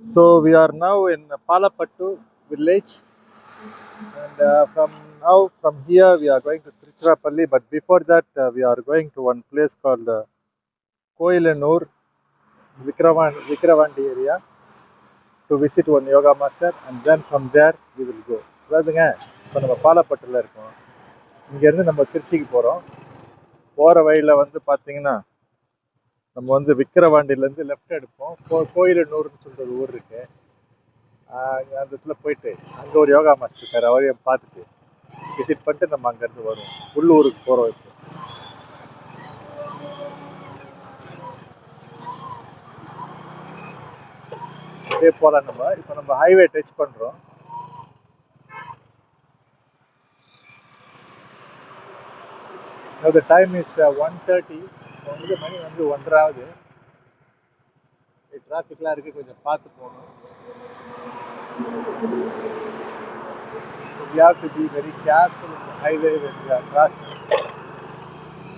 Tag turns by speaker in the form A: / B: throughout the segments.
A: So we are now in Palapattu village, and uh, from now from here we are going to Tiruchirappalli. But before that, uh, we are going to one place called uh, Koilanur, Vikravan, Vikravandi area to visit one yoga master, and then from there we will go. அதாவதுங்க இப்போ நம்ம பாலப்பட்டில் இருக்கோம் இங்கேருந்து நம்ம திருச்சிக்கு போகிறோம் போகிற வழியில் வந்து பார்த்தீங்கன்னா நம்ம வந்து விக்கிரவாண்டிலேருந்து லெஃப்ட் எடுப்போம். கோ கோயிலனூர்னு சொல்லிட்டு ஒரு ஊர் இருக்கு. அந்த இடத்துல போயிட்டு அங்கே ஒரு யோகா மாஸ்டர் இருக்கார். அவரையும் பார்த்துட்டு விசிட் பண்ணிட்டு நம்ம அங்கேருந்து வருவோம். உள்ளூருக்கு போகிறோம் இப்போ. அப்படியே போகலாம் நம்ம. இப்போ நம்ம ஹைவே டச் பண்ணுறோம் the time is uh, 1.30 இப்போ வந்து மணி வந்து ஒன்றாவது டிராஃபிக்லாம் இருக்குது கொஞ்சம் பார்த்து போகணும் you have to be very careful highway when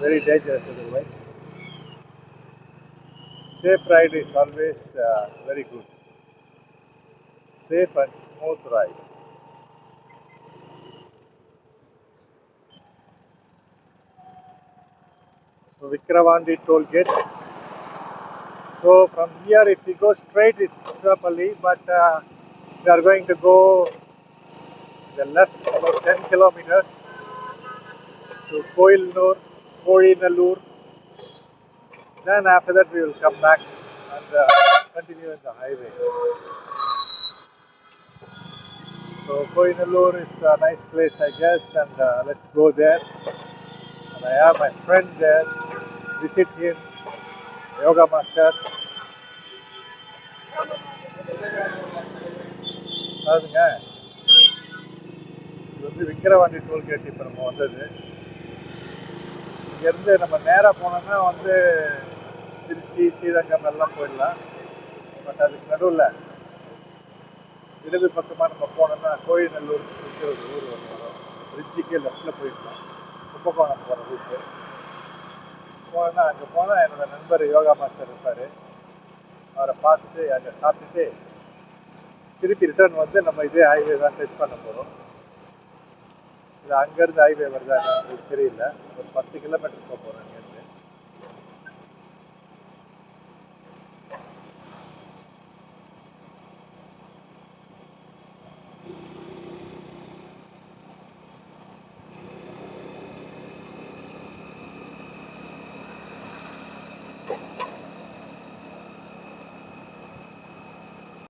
A: very dangerous otherwise safe ride is always very good safe and smooth ride Vikravandi toll gate. So from here, if we go straight, is Tiruchirappalli, but uh, we are going to go the left about 10 kilometers to Koilnur, Koinalur. Then after that, we will come back and uh, continue in the highway. So Koinalur is a nice place, I guess, and uh, let's go there. And I have my friend there, visit him, yoga master. பாருங்க. இது வந்து Vikravandi tollgate இப்போ நம்ம வந்தது. இங்கேருந்து நம்ம நேராக போனோம்னா வந்து திருச்சி ஸ்ரீரங்கம் எல்லாம் போயிடலாம். பட் அதுக்கு நடுவில் இடது பக்கமாக நம்ம போனோம்னா கோயிநல்லூர் சொல்லிட்டு ஒரு ஊர் வரும். பிரிட்ஜுக்கே லெஃப்டில் போயிடலாம். கும்பகோணம் போகிற ரூட்டு போனால் அங்கே போனால் என்னோட நண்பர் யோகா மாஸ்டர் இருப்பார். அவரை பார்த்துட்டு அங்கே சாப்பிட்டுட்டு திருப்பி ரிட்டர்ன் வந்து நம்ம இதே ஹைவே தான் டச் பண்ண போகிறோம் இது அங்கேருந்து ஹைவே வருதா எனக்கு தெரியல. ஒரு பத்து கிலோமீட்டர் போக போகிறோம்